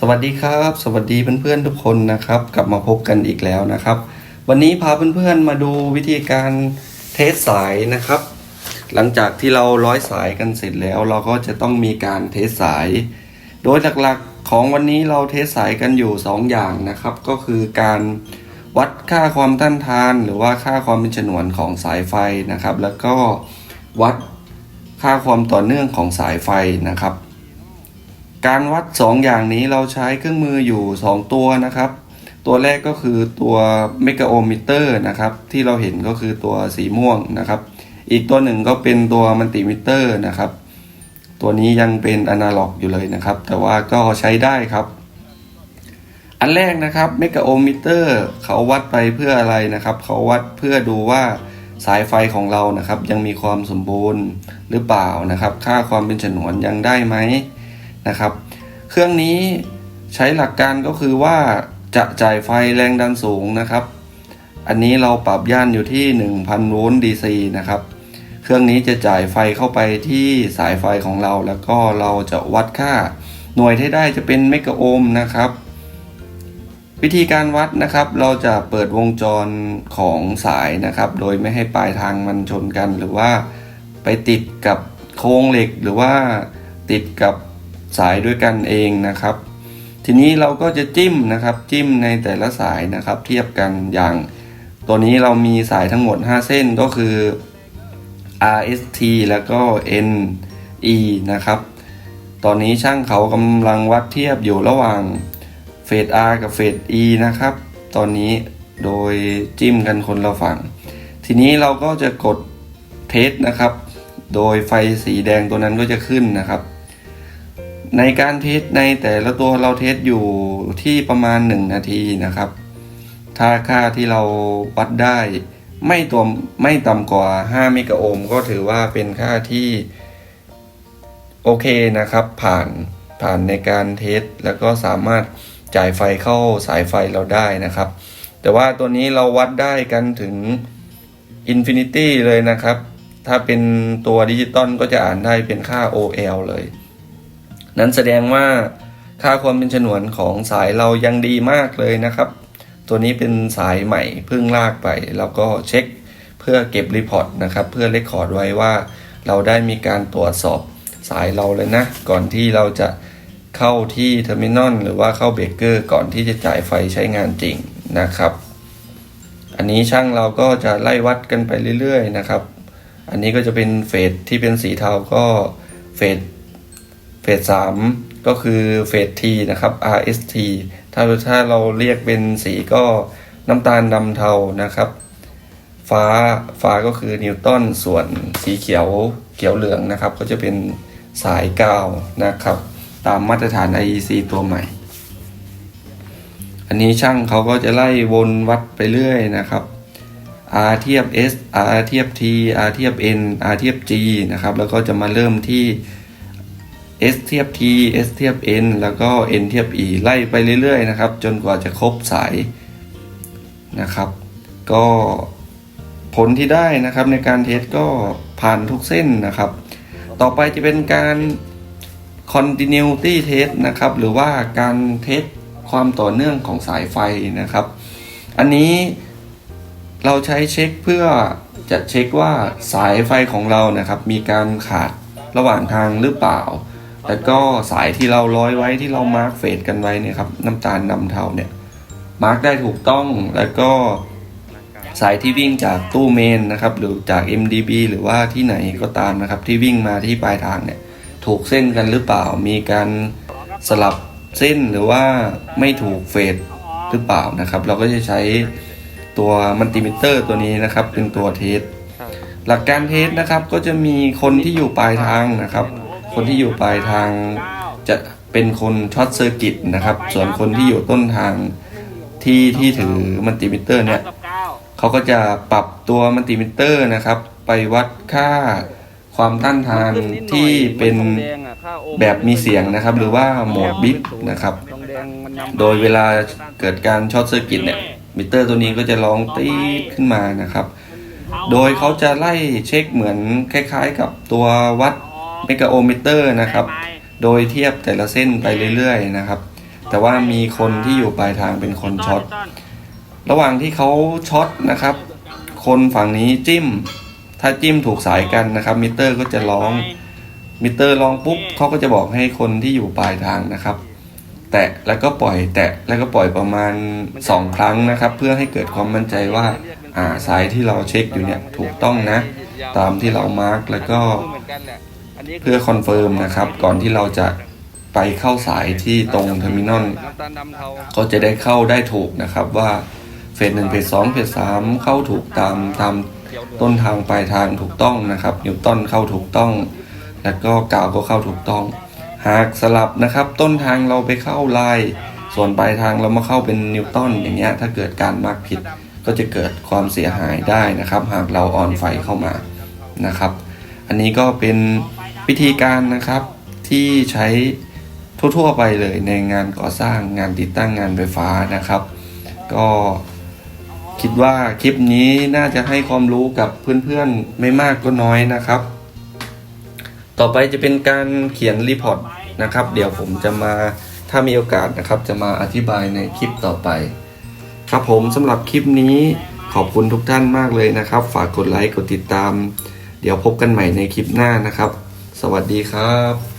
สวัสดีครับ สวัสดีเพื่อนๆทุกคนนะครับ กลับมาพบกันอีกแล้วนะครับ วันนี้พาเพื่อนๆมาดูวิธีการเทสสายนะครับ หลังจากที่เราร้อยสายกันเสร็จแล้ว เราก็จะต้องมีการเทสสาย โดยหลักๆของวันนี้เราเทสสายกันอยู่ 2 อย่างนะครับ ก็คือการวัดค่าความต้านทาน หรือว่าค่าความเป็นฉนวนของสายไฟนะครับ แล้วก็วัดค่าความต่อเนื่องของสายไฟนะครับ การวัด2ออย่างนี้เราใช้เครื่องมืออยู่ 2 ตัวนะครับ ตัวแรกก็คือตัวเมกะโอมิเตอร์นะครับ ที่เราเห็นก็คือตัวสีม่วงนะครับ อีกตัวหนึ่งก็เป็นตัวมัลติมิเตอร์นะครับ ตัวนี้ยังเป็นอนาล็อกอยู่เลยนะครับ แต่ว่าก็ใช้ได้ครับ อันแรกนะครับเมกะโอมิเตอร์เขาวัดไปเพื่ออะไรนะครับ เขาวัดเพื่อดูว่าสายไฟของเรานะครับ ยังมีความสมบูรณ์หรือเปล่านะครับ ค่าความเป็นฉนวนยังได้ไหม นะครับ เครื่องนี้ใช้หลักการก็คือว่าจะจ่ายไฟแรงดันสูงนะครับ อันนี้เราปรับย่านอยู่ที่ 1,000 โวลต์ DC นะครับ เครื่องนี้จะจ่ายไฟเข้าไปที่สายไฟของเรา แล้วก็เราจะวัดค่า หน่วยที่ได้จะเป็นเมกะโอห์มนะครับ วิธีการวัดนะครับ เราจะเปิดวงจรของสายนะครับ โดยไม่ให้ปลายทางมันชนกัน หรือว่าไปติดกับโครงเหล็กหรือว่าติดกับ สายด้วยกันเองนะครับ ทีนี้เราก็จะจิ้มนะครับจิ้มในแต่ละสายนะครับ เทียบกันอย่าง ตัวนี้เรามีสายทั้งหมด 5 เส้นก็คือ RST แล้วก็ NE นะครับ ตอนนี้ช่างเขากำลังวัดเทียบอยู่ระหว่างเฟส R กับเฟส E นะครับ ตอนนี้โดยจิ้มกันคนละฝั่ง ทีนี้เราก็จะกดเทสนะครับ โดยไฟสีแดงตัวนั้นก็จะขึ้นนะครับ ในการเทสในแต่ละตัวเราเทสอยู่ที่ประมาณ 1 นาทีนะครับ ถ้าค่าที่เราวัดได้ ไม่ตัวไม่ต่ำกว่า 5 เมกะโอห์มก็ถือว่าเป็นค่าที่โอเคนะครับ ผ่านผ่านในการเทสแล้วก็สามารถจ่ายไฟเข้าสายไฟเราได้นะครับ แต่ว่าตัวนี้เราวัดได้กันถึง Infinity เลยนะครับ ถ้าเป็นตัวดิจิตอลก็จะอ่านได้เป็นค่า OL เลย นั้นแสดงว่าค่าความเป็นฉนวนของสายเรายังดีมากเลยนะครับ ตัวนี้เป็นสายใหม่เพิ่งลากไป แล้วก็เช็คเพื่อเก็บรีพอร์ตนะครับเพื่อเลคคอร์ดไว้ว่า เราได้มีการตรวจสอบสายเราเลยนะ ก่อนที่เราจะเข้าที่เทอร์มินอลหรือว่าเข้าเบรกเกอร์ก่อนที่จะจ่ายไฟใช้งานจริงนะครับ อันนี้ช่างเราก็จะไล่วัดกันไปเรื่อยๆนะครับ อันนี้ก็จะเป็นเฟสที่เป็นสีเทาก็เฟส เฟสสามก็คือเฟส T นะครับ RST ถ้าถ้าเราเรียกเป็นสีก็น้ำตาลดำเทานะครับ ฟ้าฟ้าก็คือนิวตันส่วนสีเขียวเขียวเหลืองนะครับ ก็จะเป็นสายกาวนะครับ ตามมาตรฐาน IEC ตัวใหม่ อันนี้ช่างเขาก็จะไล่วนวัดไปเรื่อยนะครับ R เทียบ S R เทียบ T R เทียบ N R เทียบ G นะครับ แล้วก็จะมาเริ่มที่ S เทียบ T S เทียบ N แล้วก็ N เทียบ E ไล่ไปเรื่อยๆนะครับ จนกว่าจะครบสายนะครับ ก็ผลที่ได้นะครับในการเทสก็ผ่านทุกเส้นนะครับ ต่อไปจะเป็นการ continuity test นะครับ หรือว่าการเทสความต่อเนื่องของสายไฟนะครับ อันนี้เราใช้เช็คเพื่อจะเช็คว่าสายไฟของเรานะครับ มีการขาดระหว่างทางหรือเปล่า แล้วก็สายที่เราร้อยไว้ที่เรามาร์กเฟดกันไว้เนี่ยครับน้ำตาลดำเทาเนี่ยมาร์กได้ถูกต้องแล้วก็สายที่วิ่งจากตู้เมนนะครับหรือจาก MDB หรือว่าที่ไหนก็ตามนะครับ ที่วิ่งมาที่ปลายทางเนี่ยถูกเส้นกันหรือเปล่า มีการสลับเส้นหรือว่าไม่ถูกเฟดหรือเปล่านะครับ เราก็จะใช้ตัวมัลติมิเตอร์ตัวนี้นะครับ เป็นตัวเทสหลักการเทสนะครับก็จะมีคนที่อยู่ปลายทางนะครับ คนที่อยู่ปลายทางจะเป็นคนช็อตเซอร์กิตนะครับ ส่วนคนที่อยู่ต้นทางที่ที่ถือมัลติมิเตอร์เนี่ยเขาก็จะปรับตัวมัลติมิเตอร์นะครับ ไปวัดค่าความต้านทานที่เป็นแบบมีเสียงนะครับ หรือว่าโหมดบิตนะครับ โดยเวลาเกิดการช็อตเซอร์กิตเนี่ยมิเตอร์ตัวนี้ก็จะร้องตีดขึ้นมานะครับ โดยเขาจะไล่เช็คเหมือนคล้าย ๆ กับตัววัด เมกะโอห์มิเตอร์นะครับ โดยเทียบแต่ละเส้นไปเรื่อยๆนะครับ แต่ว่ามีคนที่อยู่ปลายทางเป็นคนช็อต ระหว่างที่เขาช็อตนะครับ คนฝั่งนี้จิ้ม ถ้าจิ้มถูกสายกันนะครับมิเตอร์ก็จะร้องมิเตอร์ร้องปุ๊บเขาก็จะบอกให้คนที่อยู่ปลายทางนะครับแตะแล้วก็ปล่อยแตะแล้วก็ปล่อยประมาณ 2 ครั้งนะครับ เพื่อให้เกิดความมั่นใจว่าอ่าสายที่เราเช็คอยู่เนี่ยถูกต้องนะ ตามที่เรามาร์กแล้วก็ เพื่อคอนเฟิร์มนะครับ ก่อนที่เราจะไปเข้าสายที่ตรงเทอร์มินอลน้ำตาลดำเทาก็จะได้เข้าได้ถูกนะครับว่าเฟสหนึ่งเฟสสองเฟสสามเข้าถูกตามตามต้นทางปลายทางถูกต้องนะครับนิวตันเข้าถูกต้อง แล้วก็กาวก็เข้าถูกต้อง หากสลับนะครับ ต้นทางเราไปเข้าลายส่วนปลายทางเรามาเข้าเป็นนิวตันอย่างเงี้ยถ้าเกิดการมาร์กผิดก็จะเกิดความเสียหายได้นะครับ หากเราออนไฟเข้ามานะครับ อันนี้ก็เป็น วิธีการนะครับที่ใช้ทั่วๆไปเลยในงานก่อสร้างงานติดตั้งงานไฟฟ้านะครับ ก็คิดว่าคลิปนี้น่าจะให้ความรู้กับเพื่อนๆไม่มากก็น้อยนะครับ ต่อไปจะเป็นการเขียนรีพอร์ตนะครับ เดี๋ยวผมจะมาถ้ามีโอกาสนะครับ จะมาอธิบายในคลิปต่อไป ครับผมสำหรับคลิปนี้ขอบคุณทุกท่านมากเลยนะครับ ฝากกดไลค์กดติดตาม เดี๋ยวพบกันใหม่ในคลิปหน้านะครับ สวัสดีครับ